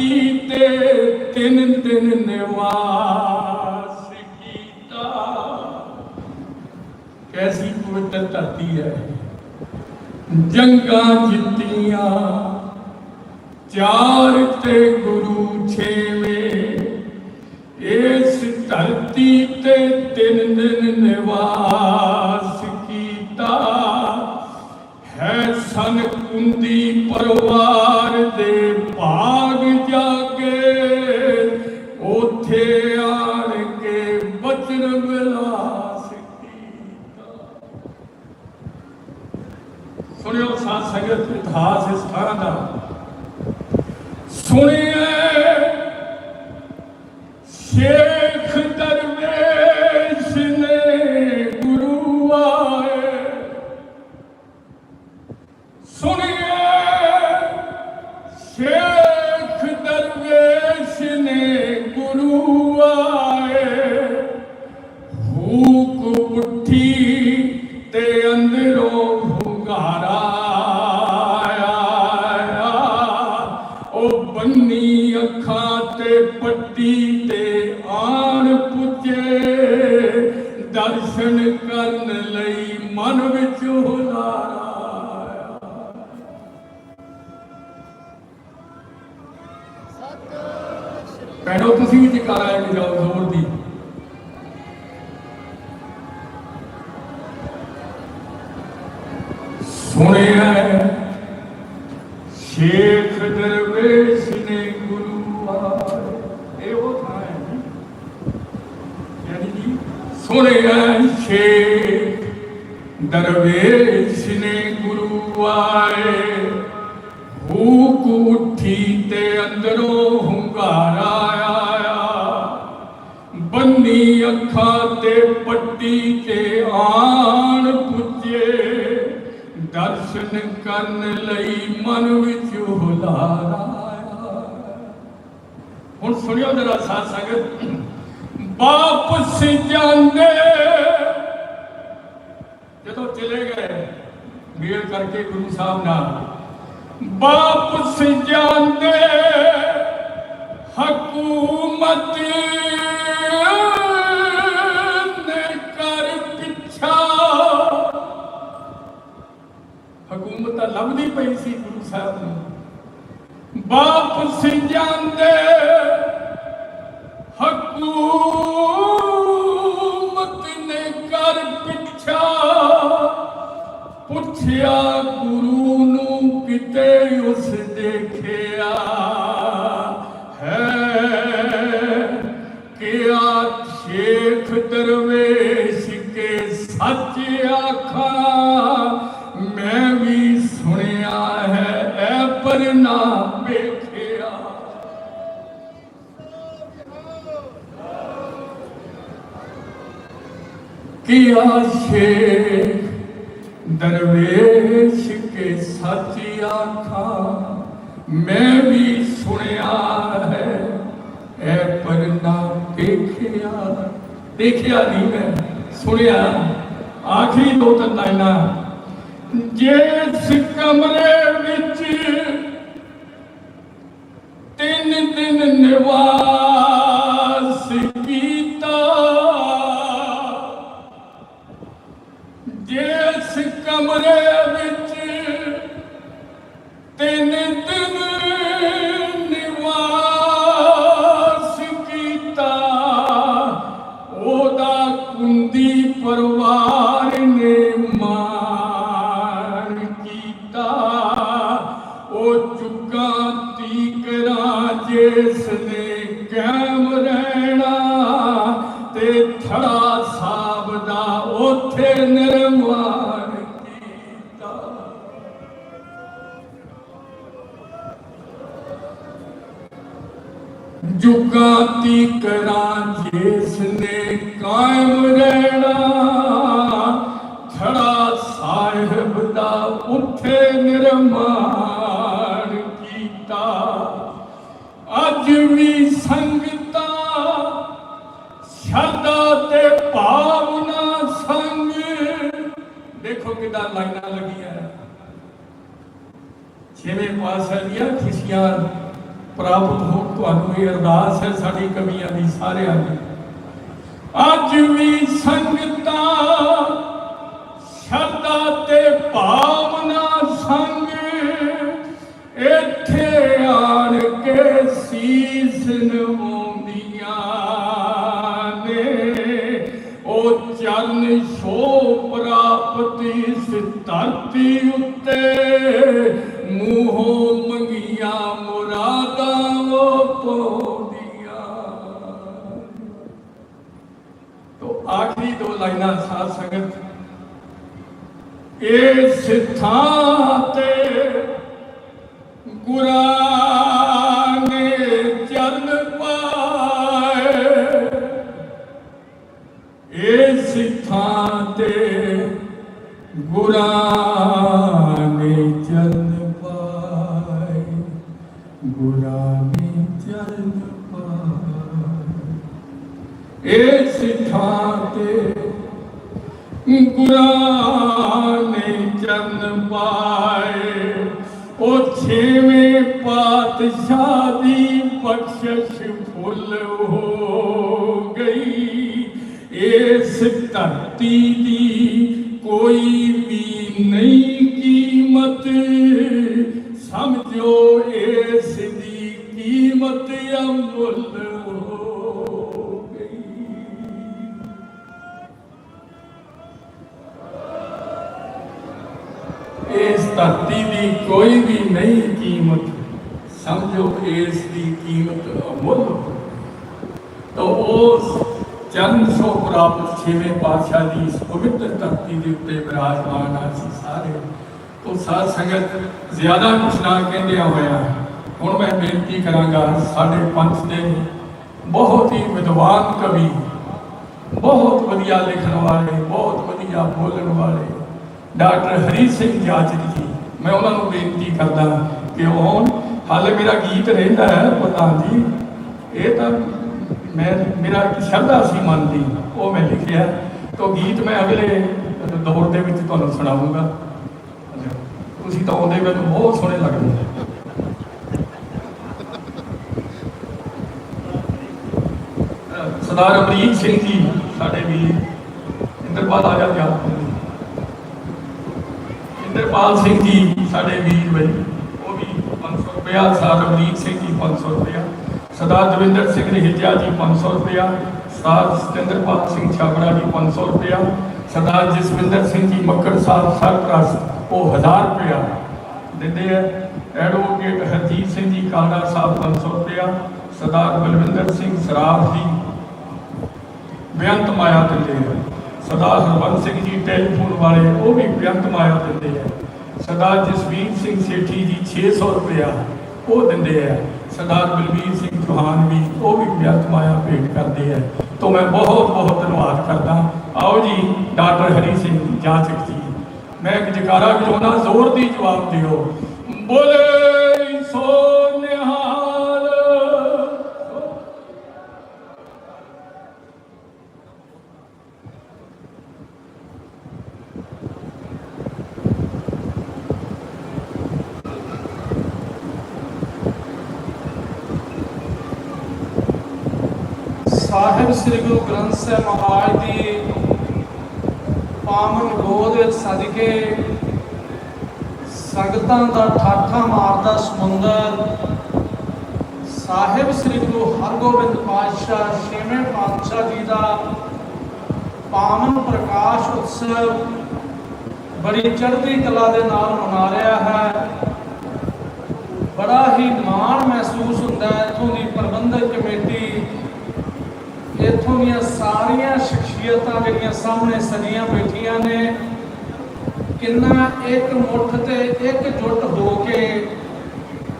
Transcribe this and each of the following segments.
ਧਰਤੀ ਤੇ ਤਿੰਨ ਦਿਨ ਨਿਵਾਸ ਕੀਤਾ ਕੈਸੀ ਪਵਿੱਤਰ ਧਰਤੀ ਹੈ ਜੰਗਾਂ ਜਿੱਤੀਆਂ ਚਾਰ ਸੁਣਿਓ ਸਾਧ ਸੰਗਤ ਇਤਿਹਾਸ ਇਸ ਥਾਂ ਦਾ। ਸੁਣਿਆ ਦਰਸ਼ਨ ਹੁੰਗਾਰਾ ਆਇਆ। ਬੰਨੀ ਅੱਖਾਂ ਤੇ ਪੱਟੀ ਤੇ ਆਣ ਪੁੱਜੇ। ਦਰਸ਼ਨ ਕਰਨ ਲਈ ਮਨ ਵਿੱਚ ਹੁਲਾਰਾ ਹੁਣ ਸੁਣਿਓ ਜਰਾ ਸਾਧ ਸੰਗਤ। ਵਾਪਸ ਜਾਂਦੇ ਜਦੋਂ ਚਲੇ ਗਏ, ਮੇਲ ਕਰਕੇ ਗੁਰੂ ਸਾਹਿਬ ਨਾਲ। ਵਾਪਸ ਜਾਂਦੇ ਹਕੂਮਤ ਨੇ ਕਰ ਪਿੱਛਾ। ਹਕੂਮਤ ਤਾਂ ਲੱਭਦੀ ਪਈ ਸੀ ਗੁਰੂ ਸਾਹਿਬ ਨੂੰ। ਵਾਪਸ ਜਾਂਦੇ, ਹਕੂਮਤ ਨੇ ਕਰ ਪਿੱਛਾ। ਪੁੱਛਿਆ ਗੁਰੂ ਨੂੰ ਕਿਤੇ ਉਸ ਦੇਖਿਆ। ਸ਼ੇਖ ਦਰਵੇਸ਼ ਕੇ ਸੱਚ ਆਖਾਂ ਮੈਂ ਵੀ ਸੁਣਿਆ ਹੈ ਐ ਪਰ ਨਾ ਵੇਖਿਆ ਕਿ ਆ ਸ਼ੇਖ ਦਰਵੇਸ਼ ਕੇ ਸੱਚ ਆਖਾਂ ਮੈਂ ਵੀ ਸੁਣਿਆ ਹੈ ਐ ਪਰ ਨਾ ਦੇਖਿਆ ਦੇਖਿਆ ਨਹੀਂ ਮੈਂ, ਸੁਣਿਆ, ਆਖਰੀ ਦੋ ਤਿੰਨ ਲਾਈਨਾਂ ਜਿਸ ਕਮਰੇ ਵਿੱਚ ਤਿੰਨ ਦਿਨ ਨਿਵਾਸ ਕੀਤਾ ਜਿਸ ਕਮਰੇ ਦੇਖੋ ਕਿਦਾਂ ਲਾਈਨਾਂ ਲੱਗੀਆਂ। ਛੇਵੇਂ ਪਾਤਸ਼ਾਹ ਦੀਆਂ ਖੁਸ਼ੀਆਂ ਪ੍ਰਾਪਤ ਹੋ ਤੁਹਾਨੂੰ ਇਹ ਅਰਦਾਸ ਹੈ ਸਾਡੀ ਕਮੀਆਂ ਦੀ ਸਾਰਿਆਂ ਦੀ। ਅੱਜ ਵੀ ਸੰਗਤਾਂ ਸ਼ਰਧਾ ਤੇ ਭਾਵਨਾ ਸੰਗ ਇੱਥੇ ਆਣ ਕੇ ਸੀਸ ਨਵਾਉਂਦੀਆਂ ਪ੍ਰਾਪਤ ਇਸ ਧਰਤੀ ਉੱਤੇ ਮੂੰਹੋਂ ਮੰਗੀਆਂ ਮੁਰਾਦਾਂ ਉਹ ਪਾਉਂਦੀਆਂ। ਤੋ ਆਖਰੀ ਦੋ ਲਾਈਨਾਂ ਸਾਧ ਸੰਗਤ। ਇਹ ਥਾਂ ਤੇ ਗੁਰਾਂ ਇਸ ਥਾਂ ਤੇ ਗੁਰਾਂ ਨੇ ਚਰਨ ਪਾਏ। ਉਹ ਛੇਵੇਂ ਪਾਤਸ਼ਾਹ ਦੀ ਬਖਸ਼ਿਸ਼ ਫੁੱਲ ਹੋ ਗਈ। ਇਸ ਧਰਤੀ ਦੀ ਕੋਈ ਵੀ ਨਹੀਂ ਸਮਝੋ ਇਸ ਦੀ ਕੀਮਤ ਅਮੁੱਲ ਤਾਂ ਉਸ ਚਰਨ ਸੋ ਪ੍ਰਾਪਤ ਛੇਵੇਂ ਪਾਤਸ਼ਾਹ ਦੀ ਇਸ ਪਵਿੱਤਰ ਧਰਤੀ ਦੇ ਉੱਤੇ ਵਿਰਾਜਮਾਨ ਆ ਅਸੀਂ ਸਾਰੇ। ਤੋਂ ਸਾਧ ਸੰਗਤ ਜ਼ਿਆਦਾ ਕੁਛ ਨਾ ਕਹਿੰਦਿਆਂ ਹੋਇਆ ਹੁਣ ਮੈਂ ਬੇਨਤੀ ਕਰਾਂਗਾ, ਸਾਡੇ ਪੰਥ ਦੇ ਬਹੁਤ ਹੀ ਵਿਦਵਾਨ ਕਵੀ, ਬਹੁਤ ਵਧੀਆ ਲਿਖਣ ਵਾਲੇ, ਬਹੁਤ ਵਧੀਆ ਬੋਲਣ ਵਾਲੇ ਡਾਕਟਰ ਹਰੀ ਸਿੰਘ ਜਾਜਕ ਜੀ, ਮੈਂ ਉਹਨਾਂ ਨੂੰ ਬੇਨਤੀ ਕਰਦਾ ਕਿ ਉਹ ਹਾਲੇ ਮੇਰਾ ਗੀਤ ਰਹਿੰਦਾ ਹੈ ਪ੍ਰਧਾਨ ਜੀ ਇਹ ਤਾਂ ਮੈਂ, ਮੇਰਾ ਇੱਕ ਸ਼ਰਧਾ ਸੀ ਮਨ ਦੀ, ਉਹ ਮੈਂ ਲਿਖਿਆ। ਤੋਂ ਗੀਤ ਮੈਂ ਅਗਲੇ ਦੌਰ ਦੇ ਵਿੱਚ ਤੁਹਾਨੂੰ ਸੁਣਾਉਂਗਾ। ਤੁਸੀਂ ਤਾਂ ਆਉਂਦੇ ਮੈਨੂੰ ਬਹੁਤ ਸੋਹਣੇ ਲੱਗਦੇ ਅਹ ਸਰਦਾਰ ਅਮਰੀਕ ਸਿੰਘ ਜੀ, ਸਾਡੇ ਵੀਰ ਇੰਦਰਪਾਲ ਆ ਜਾ ਗਿਆ ਇੰਦਰਪਾਲ ਸਿੰਘ ਜੀ, ਸਾਡੇ ਵੀਰ ਬਈ। ਰੁਪਇਆ ਸਰਦਾਰ ਅਮਰੀਕ ਸਿੰਘ ਜੀ 500 ਰੁਪਇਆ ਸਰਦਾਰ ਦਵਿੰਦਰ ਸਿੰਘ ਨਿਹਜਾ ਜੀ 500 ਰੁਪਇਆ ਸਰਦਾਰ ਸਤਿੰਦਰਪਾਲ ਸਿੰਘ ਛਾਬੜਾ ਜੀ 500 ਰੁਪਇਆ ਸਰਦਾਰ ਜਸਵਿੰਦਰ ਸਿੰਘ ਜੀ ਮੱਕੜ ਸਾਹਿਬ ਸਰਪ੍ਰਸ ਉਹ 1000 ਰੁਪਇਆ ਦਿੰਦੇ ਹੈ ਐਡਵੋਕੇਟ ਹਰਜੀਤ ਸਿੰਘ ਜੀ ਕਾਲਾ ਸਾਹਿਬ 500 ਰੁਪਇਆ ਸਰਦਾਰ ਬਲਵਿੰਦਰ ਸਿੰਘ ਸਰਾਫ ਜੀ ਬੇਅੰਤ ਮਾਇਆ ਦਿੰਦੇ ਹੈ ਸਰਦਾਰ ਹਰਵੰਤ ਸਿੰਘ ਜੀ ਟੈਲੀਫੋਨ ਵਾਲੇ, ਉਹ ਵੀ ਬੇਅੰਤ ਮਾਇਆ ਦਿੰਦੇ ਹੈ ਸਰਦਾਰ ਜਸਵੀਰ ਸਿੰਘ ਸੇਠੀ ਜੀ 600 ਰੁਪਇਆ ਉਹ ਦਿੰਦੇ ਹੈ ਸਰਦਾਰ ਬਲਬੀਰ ਸਿੰਘ ਚੌਹਾਨ ਵੀ, ਉਹ ਵੀ ਵਿਅਰਥ ਮਾਇਆ ਭੇਟ ਕਰਦੇ ਹੈ ਤੋਂ ਮੈਂ ਬਹੁਤ ਬਹੁਤ ਧੰਨਵਾਦ ਕਰਦਾ। ਆਓ ਜੀ, ਡਾਕਟਰ ਹਰੀ ਸਿੰਘ ਜਾਂਚਕ ਜੀ ਮੈਂ ਇੱਕ ਜਕਾਰਾ ਵਜਾਉਣਾ ਜ਼ੋਰ ਦੀ ਜਵਾਬ ਦਿਓ। ਬੋਲੇ ਸੋ ਸਾਹਿਬ ਸ੍ਰੀ ਗੁਰੂ ਗ੍ਰੰਥ ਸਾਹਿਬ ਮਹਾਰਾਜ ਦੀ ਪਾਵਨ ਗੋਦ ਵਿੱਚ ਸਦਕੇ ਸੰਗਤਾਂ ਦਾ ਠਾਠਾ ਮਾਰਦਾ ਸਮੁੰਦਰ, ਸਾਹਿਬ ਸ੍ਰੀ ਗੁਰੂ ਹਰਗੋਬਿੰਦ ਪਾਤਸ਼ਾਹ ਛੇਵੇਂ ਪਾਤਸ਼ਾਹ ਜੀ ਦਾ ਪਾਵਨ ਪ੍ਰਕਾਸ਼ ਉਤਸਵ ਬੜੀ ਚੜ੍ਹਦੀ ਕਲਾ ਦੇ ਨਾਲ ਮਨਾ ਰਿਹਾ ਹੈ। ਬੜਾ ਹੀ ਮਾਣ ਮਹਿਸੂਸ ਹੁੰਦਾ ਹੈ, ਇੱਥੋਂ ਦੀ ਪ੍ਰਬੰਧਕ ਕਮੇਟੀ ਇੱਥੋਂ ਦੀਆਂ ਸਾਰੀਆਂ ਸ਼ਖਸੀਅਤਾਂ ਜਿਹੜੀਆਂ ਸਾਹਮਣੇ ਸਜੀਆਂ ਬੈਠੀਆਂ ਨੇ, ਕਿੰਨਾ ਇੱਕ ਮੁੱਠ ਤੇ ਇੱਕ ਜੁੱਟ ਹੋ ਕੇ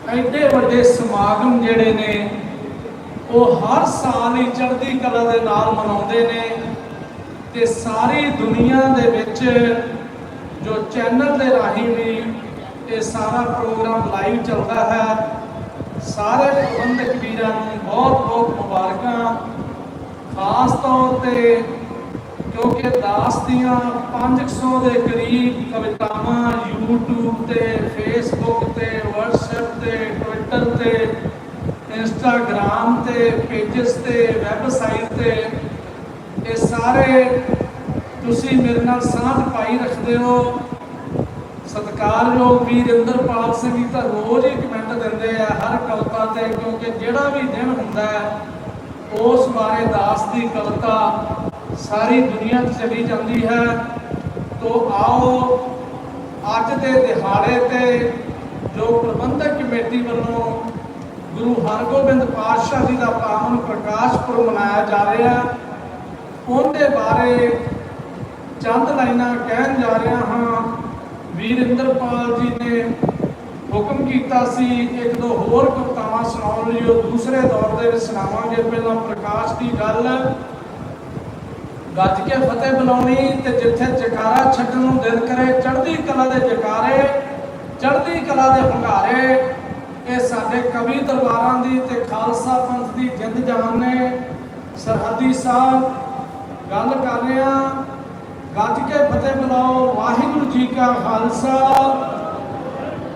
ਐਡੇ ਵੱਡੇ ਸਮਾਗਮ ਜਿਹੜੇ ਨੇ, ਉਹ ਹਰ ਸਾਲ ਹੀ ਚੜ੍ਹਦੀ ਕਲਾ ਦੇ ਨਾਲ ਮਨਾਉਂਦੇ ਨੇ ਤੇ ਸਾਰੀ ਦੁਨੀਆ ਦੇ ਵਿੱਚ ਜੋ ਚੈਨਲ ਦੇ ਰਾਹੀਂ ਵੀ ਇਹ ਸਾਰਾ ਪ੍ਰੋਗਰਾਮ ਲਾਈਵ ਚੱਲਦਾ ਹੈ, ਸਾਰੇ ਪ੍ਰਬੰਧਕ ਵੀਰਾਂ ਨੂੰ ਬਹੁਤ ਬਹੁਤ ਮੁਬਾਰਕਾਂ। ਖਾਸ ਤੌਰ ਤੇ, ਕਿਉਂਕਿ ਦਾਸ ਦੀਆਂ 500 ਦੇ ਕਰੀਬ ਕਵਿਤਾਵਾਂ YouTube ਤੇ, Facebook ਤੇ, WhatsApp ਤੇ, Twitter ਤੇ ਇੰਸਟਾਗ੍ਰਾਮ ਤੇ ਪੇजेस ਤੇ ਵੈਬਸਾਈਟ ਤੇ, ਇਹ ਸਾਰੇ ਤੁਸੀਂ ਮੇਰੇ ਨਾਲ ਸਾਂਝ ਪਾਈ ਰੱਖਦੇ ਹੋ। ਸਤਿਕਾਰਯੋਗ ਵੀਰ ਇੰਦਰਪਾਲ ਸਿੰਘ ਜੀ ਤਾਂ ਰੋਜ਼ ਹੀ ਕਮੈਂਟ ਦਿੰਦੇ ਆ ਹਰ ਕਵਿਤਾ ਤੇ, ਕਿਉਂਕਿ ਜਿਹੜਾ ਵੀ ਦਿਨ ਹੁੰਦਾ ਹੈ ਉਸ ਬਾਰੇ ਦਾਸ ਦੀ ਕਵਿਤਾ ਸਾਰੀ ਦੁਨੀਆ 'ਚ ਚਲੀ ਜਾਂਦੀ ਹੈ। ਤੋਂ ਆਓ ਅੱਜ ਦੇ ਦਿਹਾੜੇ ਤੇ ਜੋ ਪ੍ਰਬੰਧਕ ਕਮੇਟੀ ਵੱਲੋਂ ਗੁਰੂ ਹਰਗੋਬਿੰਦ ਪਾਤਸ਼ਾਹ ਜੀ ਦਾ ਪਾਵਨ ਪ੍ਰਕਾਸ਼ ਪੁਰਬ ਮਨਾਇਆ ਜਾ ਰਿਹਾ ਹੈ ਉਹਦੇ ਬਾਰੇ ਚੰਦ ਲਾਈਨਾਂ ਕਹਿਣ ਜਾ ਰਿਹਾ ਹਾਂ। ਵੀਰਿੰਦਰਪਾਲ ਜੀ ਨੇ ਹੁਕਮ ਕੀਤਾ ਸੀ, ਇੱਕ ਦੋ ਹੋਰ ਕਵਿਤਾਵਾਂ ਸੁਣਾਉਣ ਲਈ ਉਹ ਦੂਸਰੇ ਦੌਰ ਦੇ ਵਿੱਚ ਸੁਣਾਵਾਂਗੇ। ਪਹਿਲਾਂ ਪ੍ਰਕਾਸ਼ ਦੀ ਗੱਲ। ਗੱਜ ਕੇ ਫਤਿਹ ਬੁਲਾਉਣੀ ਤੇ ਜਿੱਥੇ ਜਕਾਰਾ ਛੱਡਣ ਨੂੰ ਦਿਲ ਕਰੇ, ਚੜ੍ਹਦੀ ਕਲਾ ਦੇ ਜਕਾਰੇ, ਚੜ੍ਹਦੀ ਕਲਾ ਦੇ ਹੰਗਾਰੇ, ਇਹ ਸਾਡੇ ਕਵੀ ਦਰਬਾਰਾਂ ਦੀ ਤੇ ਖਾਲਸਾ ਪੰਥ ਦੀ ਜਿੰਦ ਜਾਨ ਨੇ। ਸਰਹੱਦੀ ਸਾਹਿਬ, ਗੱਲ ਕਰ ਰਹੇ ਹਾਂ। ਗੱਜ ਕੇ ਫਤਿਹ ਬੁਲਾਓ। ਵਾਹਿਗੁਰੂ ਜੀ ਕਾ ਖਾਲਸਾ।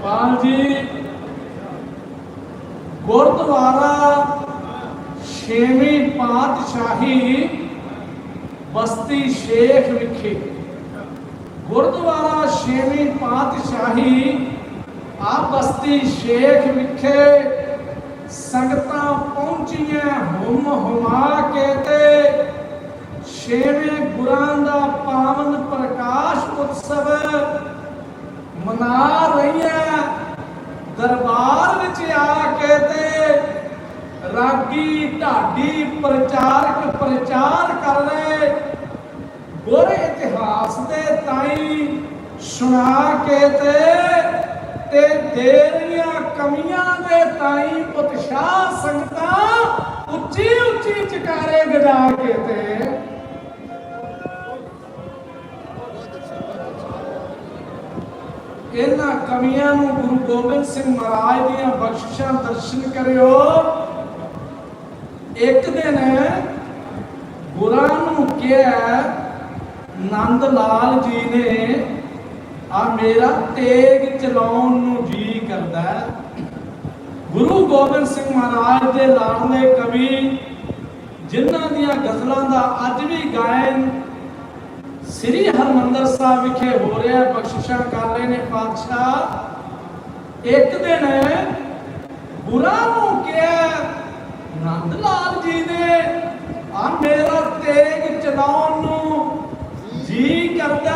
ਪਾਲ ਜੀ ਗੁਰਦੁਆਰਾ ਛੇਵੀਂ ਪਾਤਸ਼ਾਹੀ ਬਸਤੀ ਸ਼ੇਖ ਵਿਖੇ। ਗੁਰਦੁਆਰਾ ਛੇਵੀਂ ਪਾਤਸ਼ਾਹੀ ਆ ਬਸਤੀ ਸ਼ੇਖ ਵਿਖੇ ਸੰਗਤਾਂ ਪਹੁੰਚੀਆਂ ਹੁਮ ਹੁਮਾ ਕੇ ਤੇ ਛੇਵੇਂ ਗੁਰਾਂ ਦਾ ਪਾਵਨ ਪ੍ਰਕਾਸ਼ ਉਤਸਵ ਮਨਾ ਰਹੀਆਂ। ਦਰਬਾਰ ਵਿੱਚ ਆ ਕੇ ਤੇ ਰਾਗੀ ਢਾਡੀ ਪ੍ਰਚਾਰਕ ਪ੍ਰਚਾਰ ਕਰ ਰਹੇ। ਗੁਰ ਇਤਿਹਾਸ ਦੇ ਤਾਈ ਸੁਣਾ ਕੇ ਤੇ ਤੇ ਦੇਰੀਆਂ ਕਮੀਆਂ ਦੇ ਤਾਈ ਉਤਸ਼ਾਹ ਸੰਗਤਾਂ ਉੱਚੀ ਉੱਚੀ ਚਕਾਰੇ ਗਜਾ ਕੇ ਤੇ ਇਹਨਾਂ ਕਮੀਆਂ ਨੂੰ ਗੁਰੂ ਗੋਬਿੰਦ ਸਿੰਘ ਮਹਾਰਾਜ ਦੀਆਂ ਬਖਸ਼ਿਸ਼ਾਂ ਦਰਸ਼ਨ ਕਰਿਓ। ਇੱਕ ਦਿਨ ਗੁਰਾਂ ਨੂੰ ਕਿਹਾ, ਨੰਦ ਲਾਲ ਜੀ ਨੇ ਆ ਮੇਰਾ ਤੇਗ ਚਲਾਉਣ ਨੂੰ ਜੀ ਕਰਦਾ ਗੁਰੂ ਗੋਬਿੰਦ ਸਿੰਘ ਮਹਾਰਾਜ ਦੇ ਲਾਡਲੇ ਕਵੀ ਜਿਨ੍ਹਾਂ ਦੀਆਂ ਗਜ਼ਲਾਂ ਦਾ ਅੱਜ ਵੀ ਗਾਇਨ ਸ੍ਰੀ ਹਰਮੰਦਰ ਸਾਹਿਬ ਵਿਖੇ ਹੋ ਰਿਹਾ ਹੈ, ਬਖਸ਼ਿਸ਼ਾਂ ਕਰ ਰਹੇ ਨੇ ਪਾਤਸ਼ਾਹ। ਇੱਕ ਦਿਨ ਗੁਰਾਂ ਨੂੰ ਕਿਹਾ ਨੰਦ ਲਾਲ ਜੀ ਨੇ ਆ ਮੇਰਾ ਤੇਗ ਚਲਾਉਣ ਨੂੰ ਜੀ ਕਰਦਾ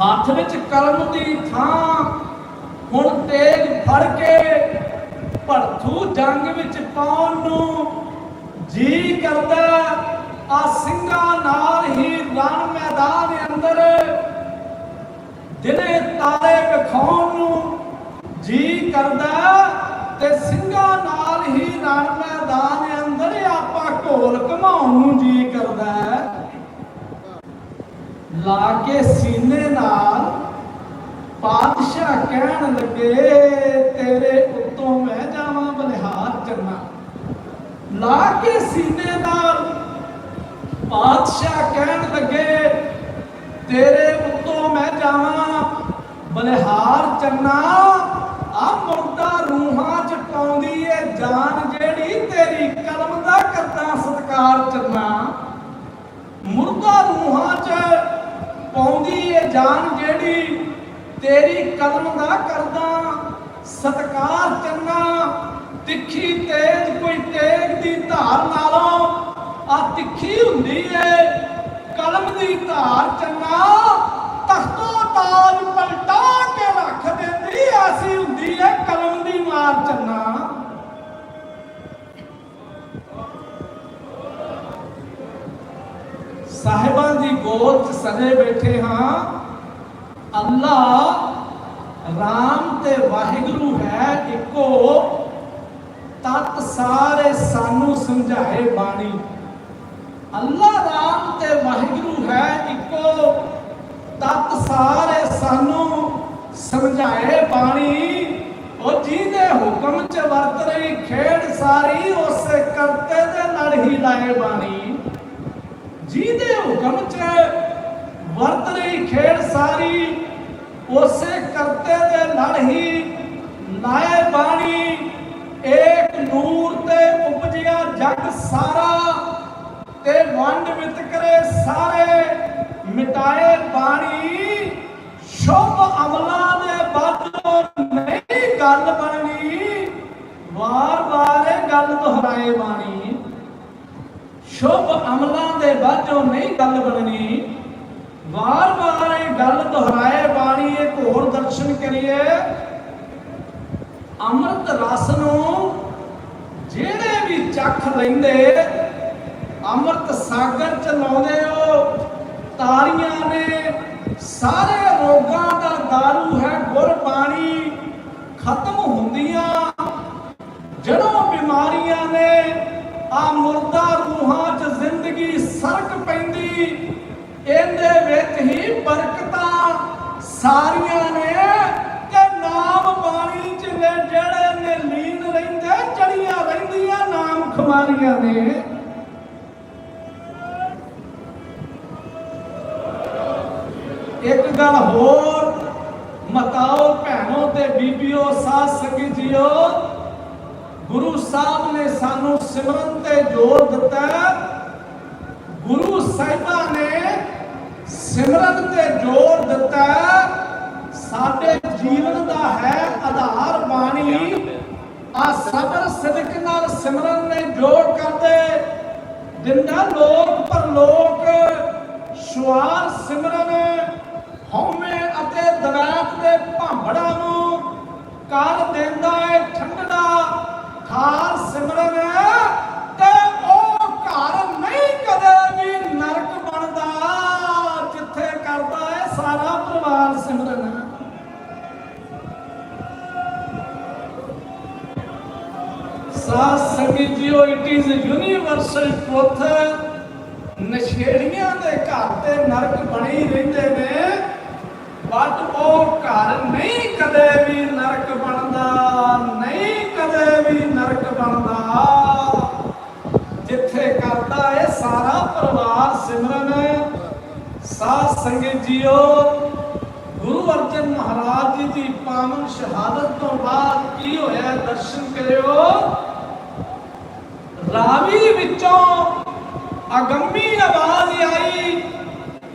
ਹੱਥ ਵਿੱਚ ਕਲਮ ਦੀ ਥਾਂ ਹੁਣ ਤੇਗ ਫੜ ਕੇ ਭੜਥੂ ਜੰਗ ਵਿੱਚ ਪਾਉਣ ਨੂੰ ਜੀ ਕਰਦਾ ਆ ਸਿੰਘਾਂ ਨਾਲ ਹੀ ਰਣ ਮੈਦਾਨ ਅੰਦਰ। ਦਿਨੇ ਤਾਰੇ ਵਿਖਾਉਣ ਨੂੰ ਜੀ ਕਰਦਾ ਤੇ ਸਿੰਘਾਂ ਨਾਲ ਹੀ ਰਣ ਮੈਦਾਨ ਅੰਦਰ ਆਪਾਂ ਢੋਲ ਘਮਾਉਣ ਨੂੰ ਜੀ ਕਰਦਾ ਲਾ ਕੇ ਸੀਨੇ ਨਾਲ ਪਾਤਸ਼ਾਹ ਕਹਿਣ ਲੱਗੇ, ਤੇਰੇ ਉੱਤੋਂ ਮੈਂ ਜਾਵਾਂ ਬਲਿਹਾਰ ਚੰਨਾ। ਲਾ ਕੇ ਸੀਨੇ ਨਾਲ ਪਾਤਸ਼ਾਹ ਕਹਿਣ ਲੱਗੇ, ਤੇਰੇ ਉੱਤੋਂ ਮੈਂ ਜਾਵਾਂ, ਬਲਿਹਾਰ ਚੰਨਾ, ਆ ਮੁਰਦਾ ਰੂਹਾਂ ਚ ਪਾਉਂਦੀ ਏ ਜਾਨ ਜਿਹੜੀ ਤੇਰੀ ਕਲਮ ਦਾ ਕਰਦਾ ਸਤਕਾਰ ਚੰਨਾ। ਮੁਰਦਾ ਰੂਹਾਂ ਚ ਪਾਉਂਦੀ ਏ ਜਾਨ ਜਿਹੜੀ ਤੇਰੀ ਕਲਮ ਦਾ ਕਰਦਾ ਸਤਕਾਰ ਚੰਨਾ। ਤਿੱਖੀ ਤੇਜ ਕੋਈ ਤੇਗ ਦੀ ਧਾਰ ਨਾਲੋਂ ਆ ਤਿੱਖੀ ਹੁੰਦੀ ਏ। ਕਲਮ ਦੀ ਧਾਰ ਚੰਨਾ ਤਖਤੋਂ ਤਾਜ ਪਲਟਾ ਕੇ ਰੱਖ ਦਿੰਦੀ ਐਸੀ ਹੁੰਦੀ ਏ ਕਲਮ ਦੀ ਮਾਰ ਚੰਨਾ ਸਾਹਿਬਾਂ ਦੀ ਗੋਦ 'ਚ ਸਜੇ ਬੈਠੇ ਹਾਂ। ਅੱਲਾ ਰਾਮ ਤੇ ਵਾਹਿਗੁਰੂ ਹੈ ਇੱਕੋ। ਤਤ ਸਾਰੇ ਸਾਨੂੰ ਸਮਝਾਏ ਬਾਣੀ। ਅੱਲਾ ਰਾਮ ਤੇ ਵਾਹਿਗੁਰੂ ਹੈ ਇੱਕੋ। ਤਤ ਸਾਰੇ ਸਾਨੂੰ ਸਮਝਾਏ ਬਾਣੀ। ਉਹ ਜਿਹਦੇ ਹੁਕਮ ਚ ਵਰਤ ਰਹੀ ਖੇਡ ਸਾਰੀ, ਉਸੇ ਕਰਤੇ ਦੇ ਨਾਲ ਹੀ ਲਾਏ ਬਾਣੀ। ਜਿਹਦੇ ਹੁਕਮ ਚ ਵਰਤ ਰਹੀ ਖੇਡ ਸਾਰੀ, ਉਸੇ ਕਰਤੇ ਦੇ ਲੜ ਹੀ ਲਾਏ ਬਾਣੀ। ਏਕ ਜਗ ਸਾਰਾ। ਤੇ ਵੰਡ ਵਿਤਕਰੇ ਸਾਰੇ, ਮਿਟਾਏ ਬਾਣੀ, ਸ਼ੁਭ ਅਮਲਾਂ ਦੇ ਬਾਝੋਂ ਨਹੀਂ ਗੱਲ ਬਣਨੀ। ਵਾਰ-ਵਾਰ ਗੱਲ ਦੁਹਰਾਏ ਬਾਣੀ, ਸ਼ੁਭ ਅਮਲਾਂ ਦੇ ਬਾਝੋਂ ਨਹੀਂ ਗੱਲ ਬਣਨੀ। ਵਾਰ-ਵਾਰ ਇਹ ਗੱਲ ਦੁਹਰਾਏ ਬਾਣੀ, ਇੱਕ ਹੋਰ ਦਰਸ਼ਨ ਕਰੀਏ। ਅੰਮ੍ਰਿਤ ਰਸ ਨੂੰ ਜਿਹੜੇ ਵੀ ਚੱਖ ਲੈਂਦੇ ਅੰਮ੍ਰਿਤ ਸਾਗਰ ਚ ਲਾਉਂਦੇ ਹੋ। ਤਾਰੀਆਂ ਨੇ ਸਾਰੇ ਰੋਗਾਂ ਦਾ ਦਾਰੂ ਹੈ ਗੁਰਬਾਣੀ ਖਤਮ ਹੁੰਦੀਆਂ। ਜੜੋਂ ਬਿਮਾਰੀਆਂ ਨੇ ਆ ਮੁਰਦਾ ਰੂਹਾਂ 'ਚ ਜ਼ਿੰਦਗੀ ਸਰਕ ਪੈਂਦੀ, ਇਹਦੇ ਵਿੱਚ ਹੀ ਬਰਕਤਾਂ ਸਾਰੀਆਂ ਨੇ ਤੇ ਨਾਮ ਬਾਣੀ 'ਚ ਨੇ ਜਿਹੜੇ ਨੇ ਲੀਨ ਰਹਿੰਦੇ, ਚੜੀਆਂ ਰਹਿੰਦੀਆਂ ਨਾਮ ਖੁਮਾਰੀਆਂ ਨੇ। ਇੱਕ ਗੱਲ ਹੋਰ, ਮਤਾਓ, ਭੈਣੋ ਤੇ ਬੀਬੀਓ, ਸਾਧ ਸੰਗਤ ਜੀਓ, ਗੁਰੂ ਸਾਹਿਬ ਨੇ ਸਾਨੂੰ ਸਿਮਰਨ ਤੇ ਜ਼ੋਰ ਦਿੱਤਾ ਗੁਰੂ ਸਾਹਿਬਾਂ ਨੇ ਸਿਮਰਨ ਤੇ ਜ਼ੋਰ ਦਿੱਤਾ ਸਾਡੇ ਜੀਵਨ ਦਾ ਹੈ ਆਧਾਰ ਬਾਣੀ। ਆ ਸਬਰ ਸਦਕ ਨਾਲ ਸਿਮਰਨ ਨੇ ਜੋੜ ਕਰਦੇ। ਦਿੰਦਾ ਲੋਕ ਪਰ ਲੋਕ ਸ਼ੁਆਰ ਸਿਮਰਨ ਹਉਮੈ ਅਤੇ ਦਵੈਤ ਦੇ ਭਾਂਬੜਾਂ ਨੂੰ ਕਰ ਦਿੰਦਾ ਹੈ ਠੰਡਾ। ਖਾਰ ਸਿਮਰਨ ਤੇ ਉਹ ਘਰ ਨਹੀਂ ਕਦੇ ਵੀ ਨਰਕ ਬਣਦਾ, ਜਿੱਥੇ ਕਰਦਾ ਹੈ ਸਾਰਾ ਪਰਿਵਾਰ ਸਿਮਰਨ। ਸਾਧ ਸੰਗਤ ਜੀਓ ਇਟ ਇਜ਼ ਯੂਨੀਵਰਸਲ ਟਰੁਥ ਨਸ਼ੇੜੀਆਂ ਦੇ ਘਰ ਤੇ ਨਰਕ ਬਣੇ ਰਹਿੰਦੇ ਨੇ। ਬਟ ਉਹ ਘਰ ਨਹੀਂ ਕਦੇ ਵੀ ਨਰਕ ਬਣਦਾ, ਨਹੀਂ ਕਦੇ ਵੀ ਨਰਕ ਬਣਦਾ। ਜਿੱਥੇ ਕਰਦਾ ਇਹ ਸਾਰਾ ਪਰਿਵਾਰ ਸਿਮਰਨ, ਸਾਧ ਸੰਗਤ ਜੀਓ, ਗੁਰੂ ਅਰਜਨ ਮਹਾਰਾਜ ਜੀ ਦੀ ਪਾਵਨ ਸ਼ਹਾਦਤ ਤੋਂ ਬਾਅਦ ਕੀ ਹੋਇਆ ਦਰਸ਼ਨ ਕਰਿਓ। ਰਾਵੀ ਵਿੱਚੋਂ ਅਗੰਮੀ ਆਵਾਜ਼ ਆਈ।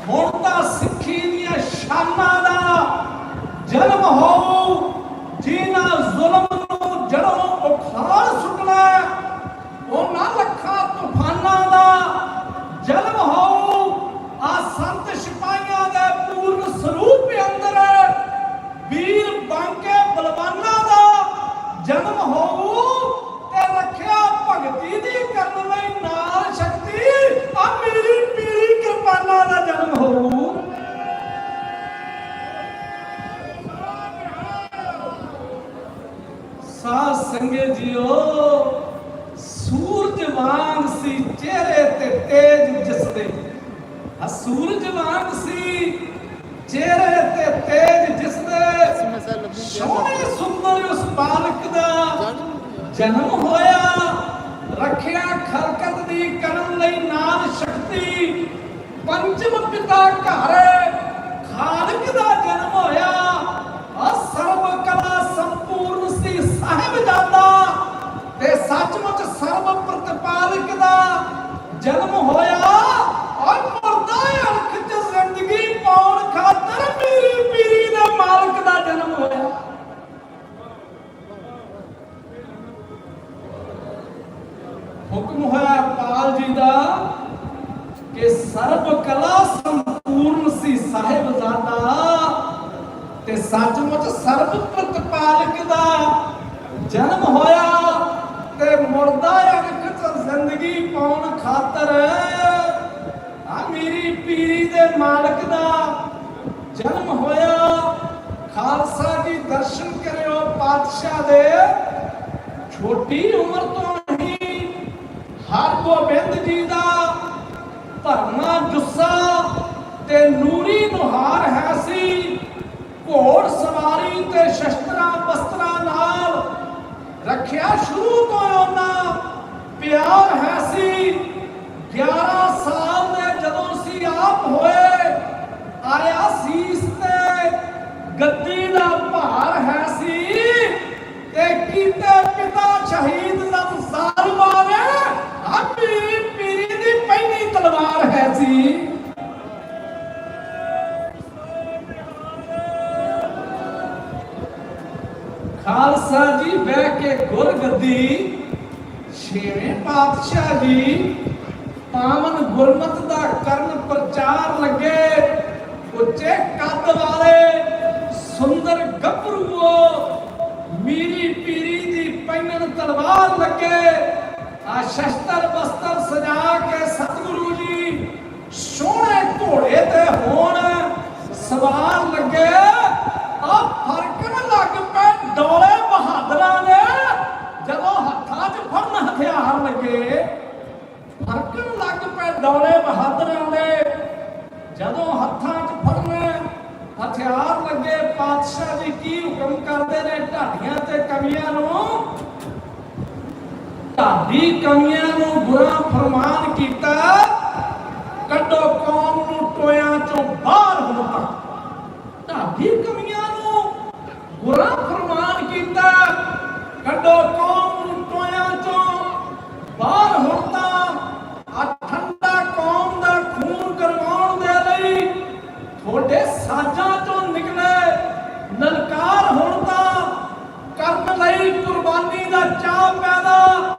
ਹੁਣ ਤਾਂ ਸਿੱਖੀ ਦੀਆਂ ਸ਼ਾਨਾਂ ਦਾ ਜਨਮ ਸਾਧ ਸੰਗਤ ਜੀਓ ਸੂਰਜ ਵਾਂਗ ਸੀ ਚਿਹਰੇ ਤੇ ਤੇਜ ਜਿਸਦੇ। ਆ ਸੂਰਜ ਵਾਂਗ ਸੀ ਚਿਹਰੇ ਤੇ ਤੇਜ ਜਿਸਦੇ। ਸੋਹਣੇ ਸੁੰਦਰ ਉਸ ਬਾਲਕ ਦਾ ਜਨਮ ਹੋਇਆ। ਰੱਖਿਆ ਖਰਕਤ ਦੀ ਕਰਨ ਲਈ ਨਾਲ ਸ਼ਕਤੀ। ਪੰਚਮ ਪਿਤਾ ਘਰ ਖਾਲਕ ਦਾ ਜਨਮ ਹੋਇਆ। ਸਰਬ ਪ੍ਰਤਪਾਲਕ ਦਾ ਜਨਮ ਹੋਇਆ। ਔਰ ਮਰਦਾ ਅਰਖ ਚ ਜ਼ਿੰਦਗੀ ਪਾਉਣ ਖਾਤਰ ਮੇਰੀ ਪੀਰੀ ਦੇ ਮਾਲਕ ਦਾ ਜਨਮ ਹੋਇਆ। ਹੁਕਮ ਹੋਇਆ ਪਾਲ ਜੀ ਦਾ ਕਿ ਸਰਬ ਕਲਾ ਸੰਪੂਰਨ ਸੀ ਸਾਹਿਬਜ਼ਾਦਾ ਤੇ ਸੱਚ ਸਰਬ ਪ੍ਰਤਪਾਲਕ ਦਾ ਜਨਮ ਹੋਇਆ ਤੇ ਮੁਰਦਾ ਅਣਖ ਚ ਜ਼ਿੰਦਗੀ ਪਾਉਣ ਖਾਤਰ ਆ ਮੇਰੀ ਪੀਰੀ ਦੇ ਮਾਲਕ ਦਾ ਜਨਮ ਹੋਇਆ ਖਾਲਸਾ ਜੀ ਦਰਸ਼ਨ ਕਰਿਓ ਪਾਤਸ਼ਾਹ ਦੇ ਛੋਟੀ ਉਮਰ ਤੋਂ ਹੀ ਹਰਗੋਬਿੰਦ ਜੀ ਦਾ ਧਰਨਾ ਜੁੱਸਾ ਤੇ ਨੂਰੀ ਨੁਹਾਰ ਹੈ ਸੀ। ਘੋੜ ਸਵਾਰੀ ਤੇ ਸ਼ਸਤਰਾਂ ਬਸਤਰਾਂ ਨਾਲ ਰੱਖਿਆ ਸ਼ੁਰੂ ਤੋਂ ਉਹਨਾਂ ਪਿਆਰ ਹੈ ਸੀ। 11 ਸਾਲ ਦੇ ਜਦੋਂ ਸੀ ਆਪ ਹੋਏ ਆਇਆ ਸੀਸ ਤੇ ਗੱਦੀ ਦਾ ਭਾਰ ਹੈ ਸੀ ਤੇ ਕੀਤੇ ਪਿਤਾ ਸ਼ਹੀਦ ਜਦ ਜ਼ਾਲਮਾਂ ਨੇ ਖਾਲਸਾ ਜੀ ਬਹਿ ਕੇ ਗੁਰਗੱਦੀ ਛੇਵੇਂ ਪਾਤਸ਼ਾਹ ਜੀ, ਪਾਵਨ ਗੁਰਮਤ ਦਾ ਕਰਨ ਪ੍ਰਚਾਰ ਲੱਗੇ। ਉੱਚੇ ਕੱਦ ਵਾਲੇ ਸੁੰਦਰ ਗੱਭਰੂਓ, ਮੀਰੀ ਪੀਰੀ ਦੀ ਪੈਨਨ ਤਲਵਾਰ ਲੱਗੇ। ਆ ਸ਼ਸਤਰ ਬਸਤਰ ਸਜਾ ਕੇ ਸਤਿਗੁਰੂ ਜੀ, ਸੋਹਣੇ ਘੋੜੇ ਤੇ ਹੋਣ ਸਵਾਰ ਲੱਗੇ। ਆ ਫ਼ਰਕ ਨਾ ਲੱਗ ਹਥਿਆਰ ਲੱਗੇ, ਫਰਕਣ ਲੱਗ ਪਏ ਦੌਲੇ ਬਹਾਦਰ ਦੇ। ਜਦੋਂ ਹੱਥਾਂ 'ਚ ਫੜਨੇ ਹਥਿਆਰ ਲੱਗੇ, ਪਾਤਸ਼ਾਹ ਜੀ ਕੀ ਹੁਕਮ ਕਰਦੇ ਨੇ ਢਾਡੀਆਂ ਤੇ ਕਮੀਆਂ ਨੂੰ? ਢਾਡੀ ਕਮੀਆਂ ਨੂੰ ਬੁਰਾ ਫਰਮਾਨ ਕੀਤਾ, ਕੱਢੋ ਕੌਮ ਨੂੰ ਟੋਇਆਂ ਚੋਂ ਬਾਹਰ ਹੋ ਢਾਡੀ ਕਮੀਆਂ ਨੂੰ ਬੁਰਾ ਫਰਮਾਨ ਕੀਤਾ, ਕੱਢੋ Capela!